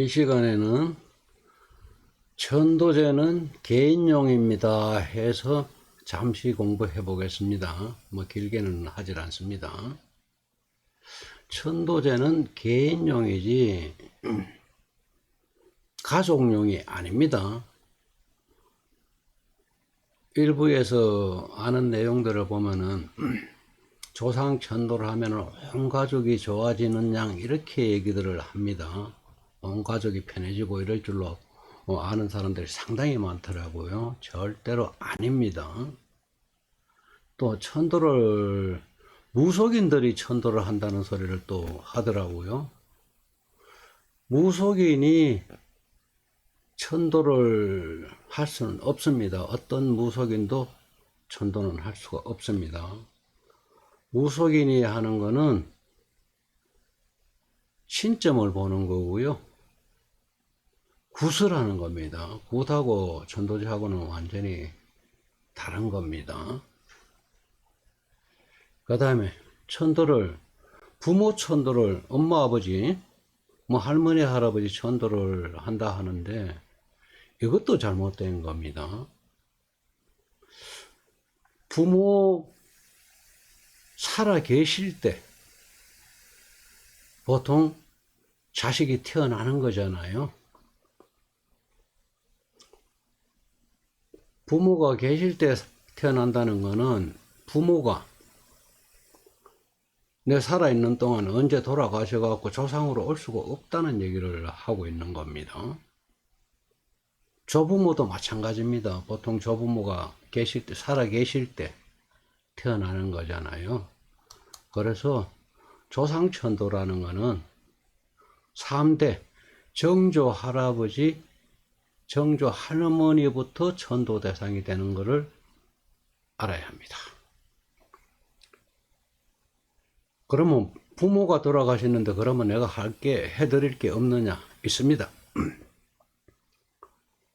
이 시간에는 천도제는 개인용입니다 해서 잠시 공부해 보겠습니다. 뭐 길게는 하질 않습니다. 천도제는 개인용이지 가족용이 아닙니다. 일부에서 아는 내용들을 보면은 조상 천도를 하면 온 가족이 좋아지는 양 이렇게 얘기들을 합니다. 온 가족이 편해지고 이럴 줄로 어, 아는 사람들이 상당히 많더라고요. 절대로 아닙니다. 또 천도를 무속인들이 천도를 한다는 소리를 또 하더라고요. 무속인이 천도를 할 수는 없습니다. 어떤 무속인도 천도는 할 수가 없습니다. 무속인이 하는 거는 신점을 보는 거고요. 굿을 하는 겁니다. 굿하고 천도제하고는 완전히 다른 겁니다. 그 다음에 천도를, 부모 천도를, 엄마, 아버지, 뭐 할머니, 할아버지 천도를 한다 하는데 이것도 잘못된 겁니다. 부모 살아 계실 때 보통 자식이 태어나는 거잖아요. 부모가 계실 때 태어난다는 거는 부모가 내 살아있는 동안 언제 돌아가셔갖고 조상으로 올 수가 없다는 얘기를 하고 있는 겁니다. 조부모도 마찬가지입니다. 보통 조부모가 계실 때, 살아 계실 때 태어나는 거잖아요. 그래서 조상천도라는 거는 3대 정조 할아버지, 정조 할머니부터 천도 대상이 되는 것을 알아야 합니다. 그러면 부모가 돌아가시는데 그러면 내가 할 게 해드릴 게 없느냐? 있습니다.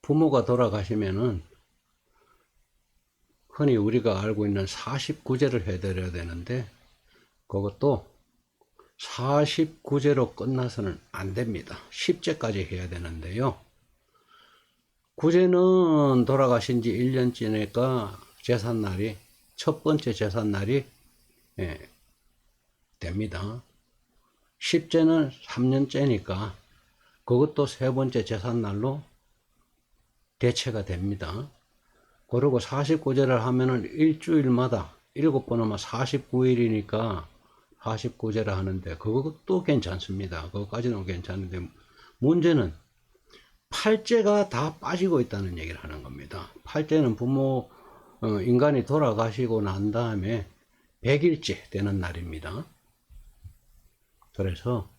부모가 돌아가시면은 흔히 우리가 알고 있는 49제를 해드려야 되는데 그것도 49제로 끝나서는 안 됩니다. 10제까지 해야 되는데요. 구제는 돌아가신 지 1년째니까 제삿날이 첫 번째 제삿날이 예, 됩니다. 10제는 3년째니까 그것도 세 번째 제삿날로 대체가 됩니다. 그리고 49제를 하면은 일주일마다 일곱 번 하면 49일이니까 49제를 하는데 그것도 괜찮습니다. 그것까지는 괜찮은데 문제는 팔째가 다 빠지고 있다는 얘기를 하는 겁니다. 팔째는 부모 어, 인간이 돌아가시고 난 다음에 100일째 되는 날입니다. 그래서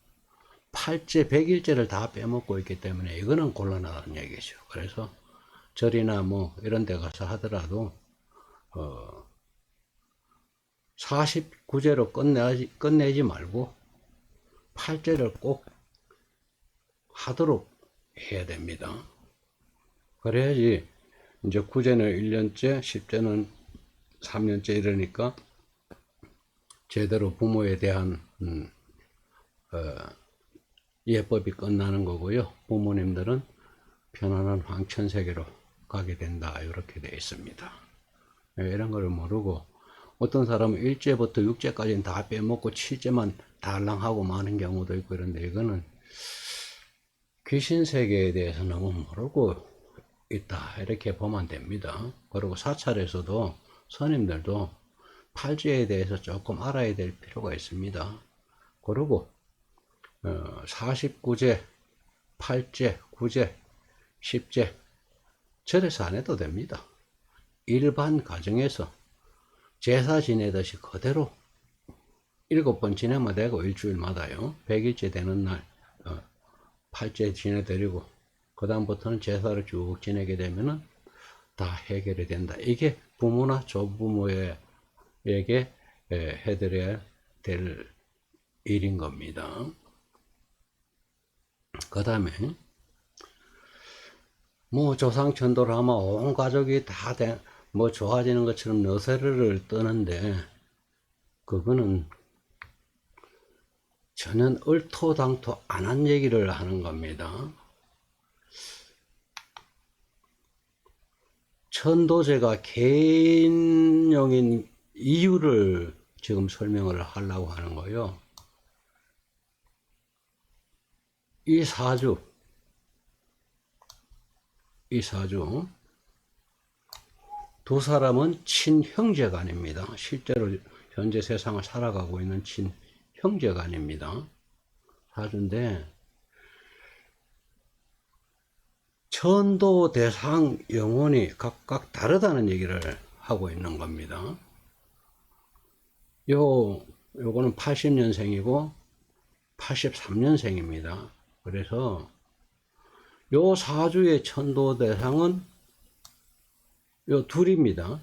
팔째 100일째를 다 빼먹고 있기 때문에 이거는 곤란하다는 얘기죠. 그래서 절이나 뭐 이런 데 가서 하더라도 어 49제로 끝내지, 끝내지 말고 8제를 꼭 하도록 해야 됩니다. 그래야지 이제 9제는 1년째, 10제는 3년째 이러니까 제대로 부모에 대한 음, 어, 예법이 끝나는 거고요. 부모님들은 편안한 황천 세계로 가게 된다. 이렇게 되어 있습니다. 예, 이런 걸 모르고 어떤 사람은 1제부터 6제까지는 다 빼먹고 7제만 달랑하고 마는 경우도 있고 이런데 이거는 귀신 세계에 대해서 너무 모르고 있다. 이렇게 보면 됩니다. 그리고 사찰에서도 선임들도 팔제에 대해서 조금 알아야 될 필요가 있습니다. 그리고 49제, 8제, 9제, 10제 절에서 안 해도 됩니다. 일반 가정에서 제사 지내듯이 그대로 일곱 번 지내면 되고 일주일마다요. 100일째 되는 날 어, 팔째 지내드리고 그 다음부터는 제사를 쭉 지내게 되면은 다 해결이 된다. 이게 부모나 조부모에게 해드려야 될 일인 겁니다. 그 다음에 뭐 조상 천도를 하면 온 가족이 다 뭐 좋아지는 것처럼 너세를 뜨는데 그거는 저는 얼토당토 안 한 얘기를 하는 겁니다. 천도제가 개인용인 이유를 지금 설명을 하려고 하는 거예요. 이 사주, 이 사주, 두 사람은 친형제간입니다. 실제로 현재 세상을 살아가고 있는 친 형제간입니다. 사주인데, 천도 대상 영혼이 각각 다르다는 얘기를 하고 있는 겁니다. 요, 요거는 80년생이고 83년생입니다. 그래서 요 사주의 천도 대상은 요 둘입니다.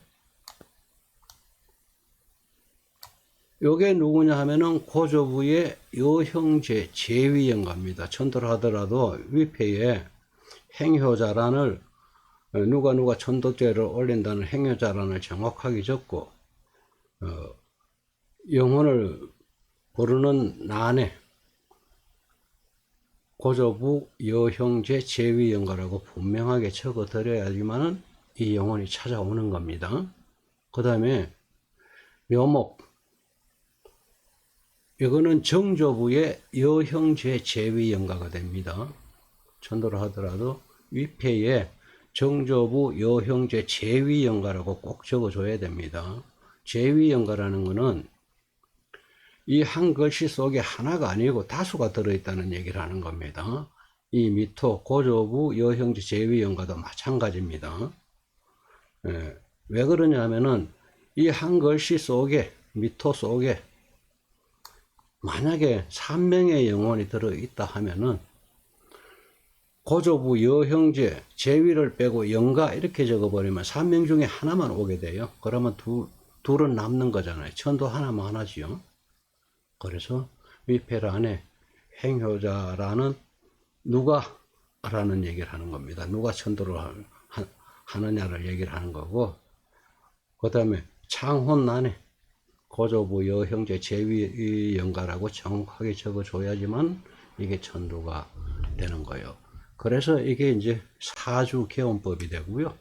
요게 누구냐 하면은 고조부의 여형제 제위영가입니다. 천도를 하더라도 위패에 행효자란을 어, 누가 누가 천도죄를 올린다는 행효자란을 정확하게 적고 어, 영혼을 부르는 난에 고조부 여형제 제위영가라고 분명하게 적어 드려야지만은 이 영혼이 찾아오는 겁니다. 그 다음에 묘목 이거는 정조부의 여형제 제위영가가 됩니다. 천도를 하더라도 위패에 정조부 여형제 제위영가라고 꼭 적어줘야 됩니다. 제위영가라는 것은 이한 글씨 속에 하나가 아니고 다수가 들어있다는 얘기를 하는 겁니다. 이 미토 고조부 여형제 제위영가도 마찬가지입니다. 예, 왜 그러냐 하면은 이 한 글씨 속에 미토 속에 만약에 3명의 영혼이 들어있다 하면은 고조부 여형제 제위를 빼고 영가 이렇게 적어버리면 3명 중에 하나만 오게 돼요. 그러면 두, 둘은 남는 거잖아요. 천도 하나만 하나지요. 그래서 위패를 안에 행효자라는 누가 라는 얘기를 하는 겁니다. 누가 천도를 하, 하느냐를 얘기를 하는 거고 그 다음에 창혼난에 고조부 여 형제 제위 영가라고 정확하게 적어줘야지만 이게 천도가 되는 거예요. 그래서 이게 이제 사주 개원법이 되고요.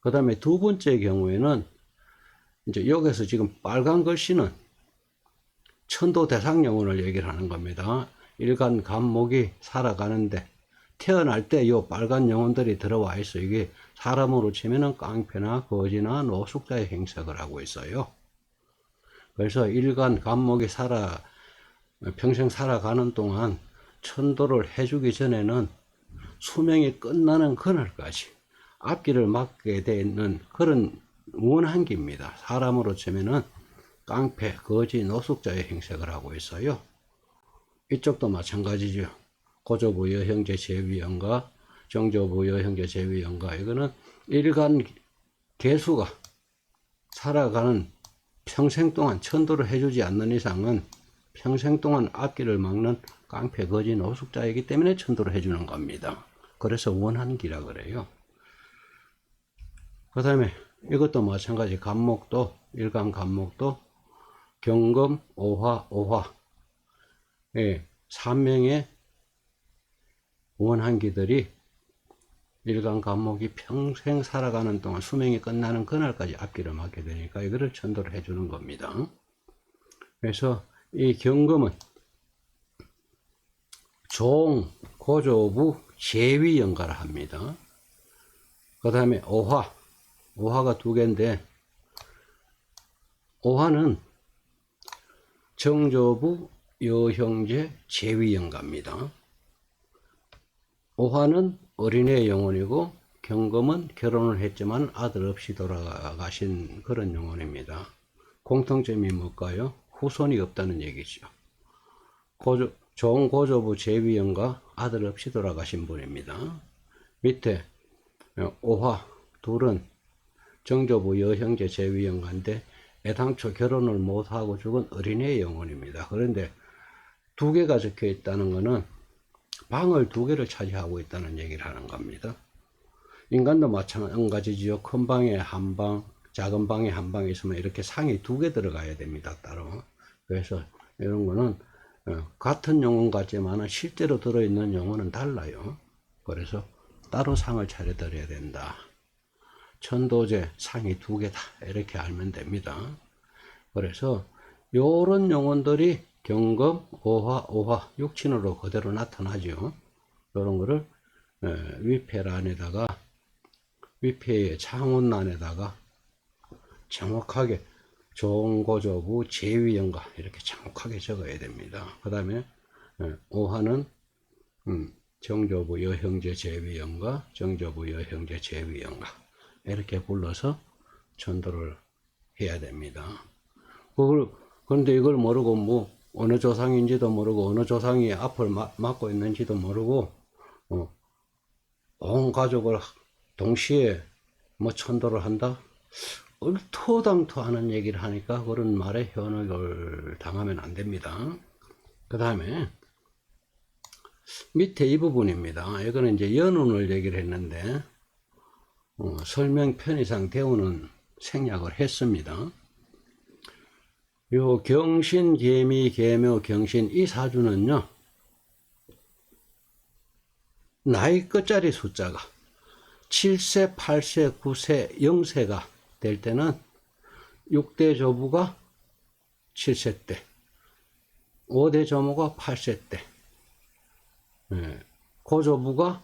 그 다음에 두 번째 경우에는 이제 여기서 지금 빨간 글씨는 천도 대상 영혼을 얘기를 하는 겁니다. 일간 감목이 살아가는데 태어날 때 요 빨간 영혼들이 들어와 있어. 이게 사람으로 치면은 깡패나 거지나 노숙자의 행색을 하고 있어요. 그래서 일간 감목이 살아 평생 살아가는 동안 천도를 해주기 전에는 수명이 끝나는 그날까지 앞길을 막게 되는 그런 원한기입니다. 사람으로 치면은 깡패, 거지, 노숙자의 행색을 하고 있어요. 이쪽도 마찬가지죠. 고조부 여 형제 제위원과 정조부 여 형제 제위원과 이거는 일간 개수가 살아가는 평생 동안 천도를 해주지 않는 이상은 평생 동안 앞길을 막는 깡패, 거지, 노숙자이기 때문에 천도를 해주는 겁니다. 그래서 원한기라 그래요. 그 다음에 이것도 마찬가지 간목도 일간 간목도 경금, 오화, 오화 예, 3명의 원한기들이 일간 간목이 평생 살아가는 동안 수명이 끝나는 그날까지 앞길을 막게 되니까 이거를 천도를 해주는 겁니다. 그래서 이 경금은 종, 고조부, 제위 연가를 합니다. 그 다음에 오화, 오화가 두 개인데 오화는 정조부, 여형제, 제위 연가입니다. 오화는 어린애 영혼이고 경금은 결혼을 했지만 아들 없이 돌아가신 그런 영혼입니다. 공통점이 뭘까요? 후손이 없다는 얘기죠. 고조, 좋은 고조부 제위영과 아들 없이 돌아가신 분입니다. 밑에 오화 둘은 정조부 여형제 제위영가인데 애당초 결혼을 못하고 죽은 어린애 영혼입니다. 그런데 두 개가 적혀 있다는 것은 방을 두 개를 차지하고 있다는 얘기를 하는 겁니다. 인간도 마찬가지지요. 큰 방에 한 방, 작은 방에 한방 있으면 이렇게 상이 두 개 들어가야 됩니다. 따로. 그래서 이런 거는 어, 같은 용어 같지만 실제로 들어있는 용어는 달라요. 그래서 따로 상을 차려드려야 된다. 천도제 상이 두 개다. 이렇게 알면 됩니다. 그래서 요런 용어들이 경금, 오화, 오화, 육친으로 그대로 나타나죠. 요런 거를 에, 위패란에다가 위패의 창원란에다가 정확하게 종고조부 제위연가 이렇게 정확하게 적어야 됩니다. 그 다음에 오화는 음, 정조부 여형제 제위연가 정조부 여형제 제위연가 이렇게 불러서 전도를 해야 됩니다. 그걸 그런데 이걸 모르고 뭐 어느 조상인지도 모르고 어느 조상이 앞을 마- 맡고 있는지도 모르고 어, 온 가족을 동시에 뭐 천도를 한다? 얼토당토 하는 얘기를 하니까 그런 말에 현혹을 당하면 안 됩니다. 그 다음에 밑에 이 부분입니다. 이거는 이제 연운을 얘기를 했는데 어, 설명 편의상 대우는 생략을 했습니다. 요 경신, 개미, 개묘, 경신 이 사주는요 나이 끝자리 숫자가 7세, 8세, 9세, 0세가 될 때는 6대 조부가 7세 때, 5대 조모가 8세 때, 예, 고조부가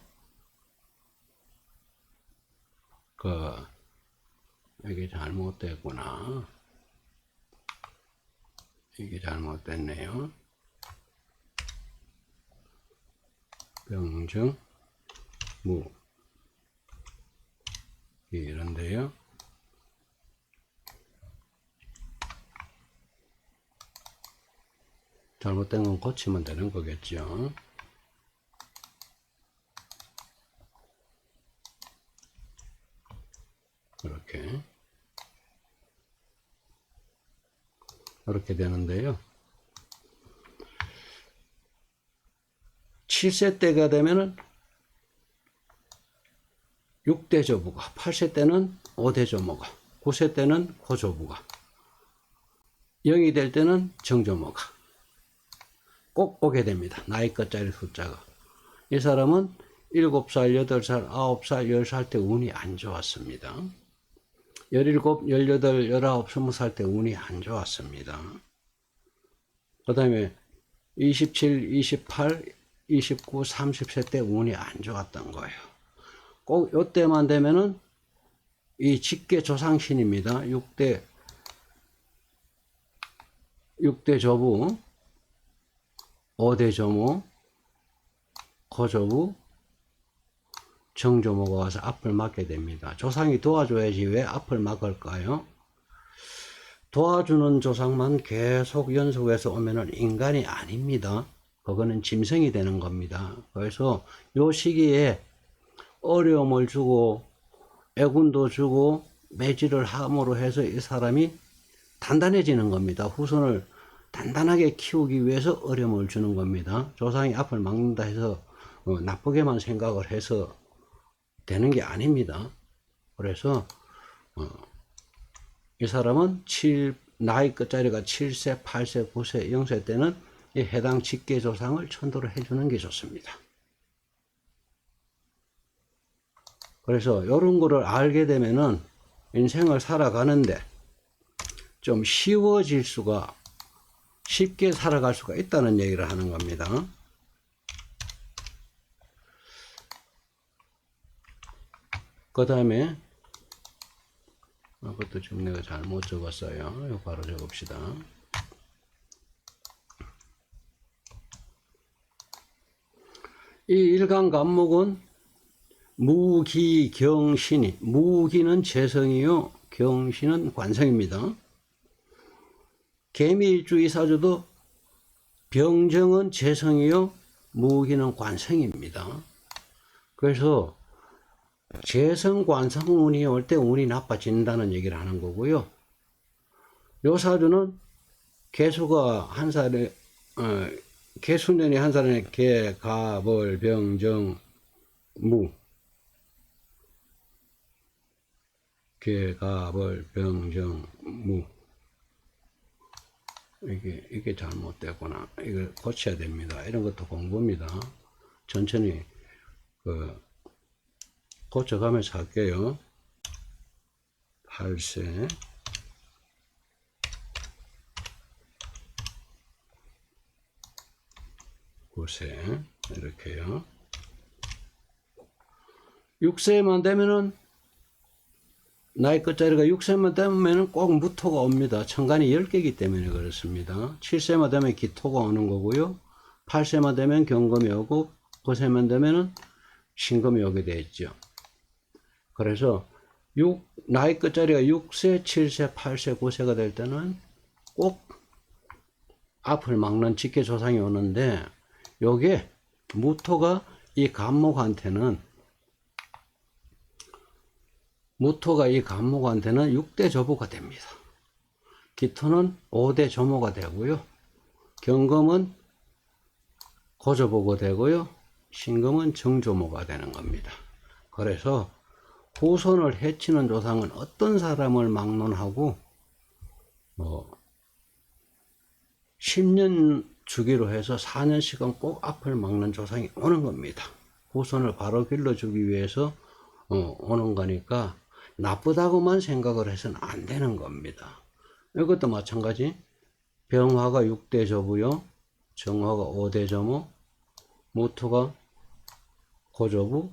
그 이게 잘못됐구나. 이게 잘못됐네요. 병정 무 이런데요. 잘못된 건 고치면 되는 거겠죠. 이렇게 이렇게 되는데요. 7세 때가 되면은 6대 조부가, 8세 때는 5대 조모가, 9세 때는 고조부가, 0이 될 때는 정조모가 꼭 오게 됩니다. 나이 끝자리 숫자가. 이 사람은 7살, 8살, 9살, 10살 때 운이 안 좋았습니다. 17, 18, 19, 20살 때 운이 안 좋았습니다. 그 다음에 27, 28, 29, 30세 때 운이 안 좋았던 거예요. 꼭 이때만 되면은 이 직계 조상신입니다. 6대 6대 조부, 5대 조모, 고조부, 정조모가 와서 앞을 막게 됩니다. 조상이 도와줘야지 왜 앞을 막을까요? 도와주는 조상만 계속 연속해서 오면은 인간이 아닙니다. 그거는 짐승이 되는 겁니다. 그래서 요 시기에 어려움을 주고 애군도 주고 매질을 함으로 해서 이 사람이 단단해지는 겁니다. 후손을 단단하게 키우기 위해서 어려움을 주는 겁니다. 조상이 앞을 막는다 해서 어, 나쁘게만 생각을 해서 되는 게 아닙니다. 그래서 어, 이 사람은 7, 나이 끝자리가 7세, 8세, 9세, 0세 때는 이 해당 직계 조상을 천도를 해주는 게 좋습니다. 그래서 이런 거를 알게 되면은 인생을 살아가는데 좀 쉬워질 수가 쉽게 살아갈 수가 있다는 얘기를 하는 겁니다. 그 다음에 이것도 지금 내가 잘못 적었어요. 이거 바로 적읍시다. 이 일간 간목은 무기 경신이 무기는 재성이요 경신은 관성입니다. 개미일주의 사주도 병정은 재성이요 무기는 관성입니다. 그래서 재성 관성 운이 올 때 운이 나빠진다는 얘기를 하는 거고요. 요 사주는 개수가 한 살에 어, 개수년이 한 살에 개, 가, 벌, 병, 정, 무 개, 가, 벌, 병, 정, 무 이게, 이게 잘못됐구나. 이걸 고쳐야 됩니다. 이런 것도 공부입니다. 천천히, 그, 고쳐가면서 할게요. 8세. 구세 이렇게요. 6세만 되면은 나이 끝자리가 6세만 되면은 꼭 무토가 옵니다. 천간이 10개이기 때문에 그렇습니다. 7세만 되면 기토가 오는 거고요. 8세만 되면 경금이 오고 9세만 되면은 신금이 오게 돼 있죠. 그래서 6, 나이 끝자리가 6세, 7세, 8세, 9세가 될 때는 꼭 앞을 막는 직계 조상이 오는데 요게 무토가 이 간목한테는 무토가 이 간목한테는 6대 조부가 됩니다. 기토는 5대 조모가 되고요. 경금은 고조보가 되고요. 신금은 정조모가 되는 겁니다. 그래서 후손을 해치는 조상은 어떤 사람을 막론하고 뭐 10년 주기로 해서 4년씩은 꼭 앞을 막는 조상이 오는 겁니다. 후손을 바로 길러주기 위해서 어, 오는 거니까 나쁘다고만 생각을 해서는 안 되는 겁니다. 이것도 마찬가지. 병화가 6대 조부요. 정화가 5대 조모. 무토가 고조부.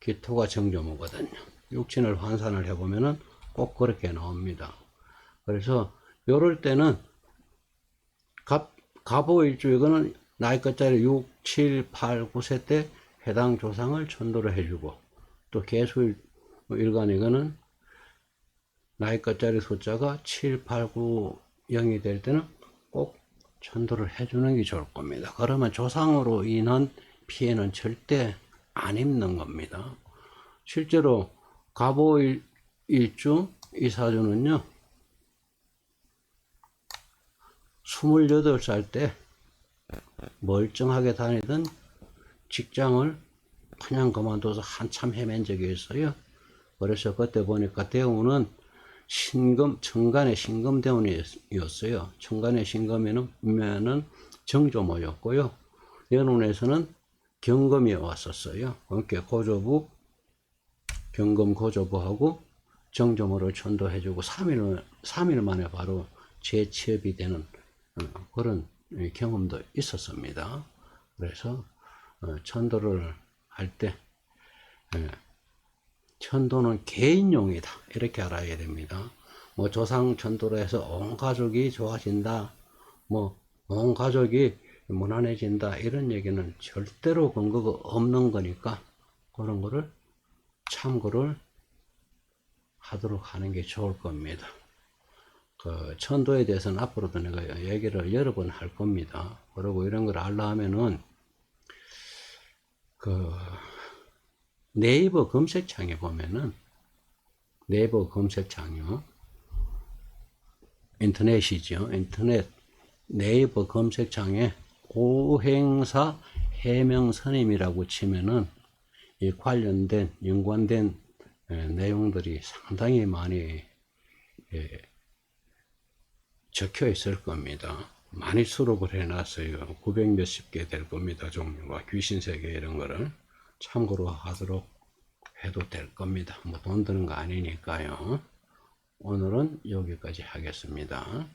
기토가 정조모거든요. 육친을 환산을 해보면은 꼭 그렇게 나옵니다. 그래서 요럴 때는 갑, 갑오일주 이거는 나이 끝자리 6, 7, 8, 9세 때 해당 조상을 천도를 해주고 또 개수일 일간 이거는 나이 끝자리 숫자가 7, 8, 9, 0이 될 때는 꼭 천도를 해주는 게 좋을 겁니다. 그러면 조상으로 인한 피해는 절대 안 입는 겁니다. 실제로 갑오일 일주 이 사주는요 28살 때 멀쩡하게 다니던 직장을 그냥 그만둬서 한참 헤맨 적이 있어요. 그래서 그때 보니까 대우는 신금, 천간의 신금 대운이었어요. 천간의 신금에는 정조모였고요. 연운에서는 경금이 왔었어요. 그러니까 고조부, 경금 고조부하고 정조모를 천도해주고 3일, 3일 만에 바로 재취업이 되는 어, 그런 경험도 있었습니다. 그래서 어, 천도를 할 때 천도는 개인용이다 이렇게 알아야 됩니다. 뭐 조상 천도로 해서 온 가족이 좋아진다, 뭐 온 가족이 무난해진다 이런 얘기는 절대로 근거가 없는 거니까 그런 거를 참고를 하도록 하는 게 좋을 겁니다. 그 천도에 대해서는 앞으로도 내가 얘기를 여러 번 할 겁니다. 그리고 이런 걸 알라 하면은 그 네이버 검색창에 보면은 네이버 검색창이요. 인터넷이죠. 인터넷 네이버 검색창에 고행사 해명 선임이라고 치면은 이 관련된 연관된 에, 내용들이 상당히 많이 예, 적혀 있을 겁니다. 많이 수록을 해놨어요. 900 몇십 개 될 겁니다. 종류가 귀신세계 이런 거를 참고로 하도록 해도 될 겁니다. 뭐 돈 드는 거 아니니까요. 오늘은 여기까지 하겠습니다.